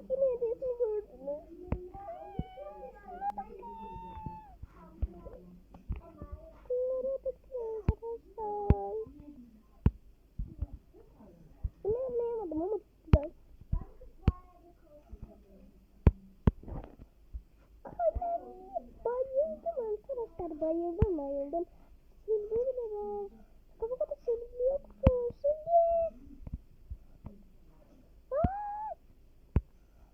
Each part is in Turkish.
Günü hediyesini gördünüz. Bunlara bakın arkadaşlar. Bunu anlayamadım ama çok güzel. Ay, bayıldım arkadaşlar bayıldım bayıldım. Silgi bile var. Kafa kadar silgi yoktu. Silgi. Aa!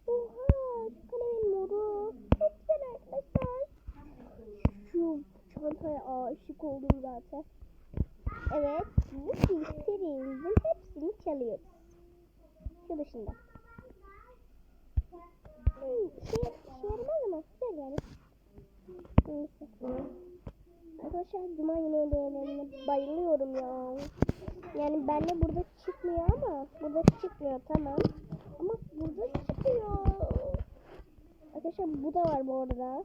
Oha şu kalemin moru. Çok güzel arkadaşlar. Şu çantaya aşık oldum zaten. Evet bu serimizin hepsini çalıyoruz. Şu dışında. Hmm, şey, şey yaramaz ama güzel. Arkadaşlar Cuma yine hediyelerine bayılıyorum ya. Yani bende burada çıkmıyor ama burada çıkmıyor tamam. Ama burada çıkıyor. Arkadaşlar bu da var bu arada.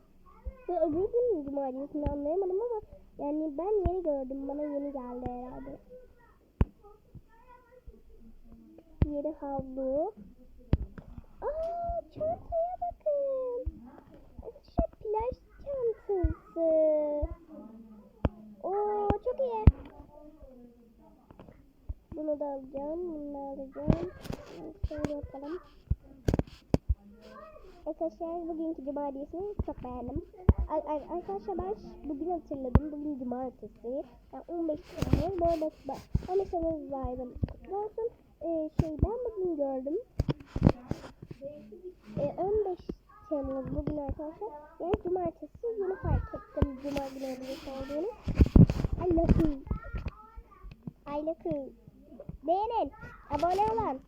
Ve öbür gün Cuma hediyesini anlayamadım ama yani ben yeni gördüm. Bana yeni geldi herhalde. Yeni havlu. Aa çantaya bakın. Arkadaşlar plaj çantası. Oo çok iyi. Bunu da alacağım. Bunu da alacağım. Şöyle yapalım. Arkadaşlar bugünkü cuma hediyesini çok beğendim. Ar- ar- arkadaşlar ben bugün hatırladım. Bugün cumartesi. Yani 15 Temmuz. Bu arada ben 15 Temmuz kutlu olsun. Ee, şey ben bugün gördüm. Ee, 15 Temmuz bugün arkadaşlar. Yani cumartesi yeni fark ettim. Cuma günü olduğunu. I love you. I love. Beğenin. Abone olun.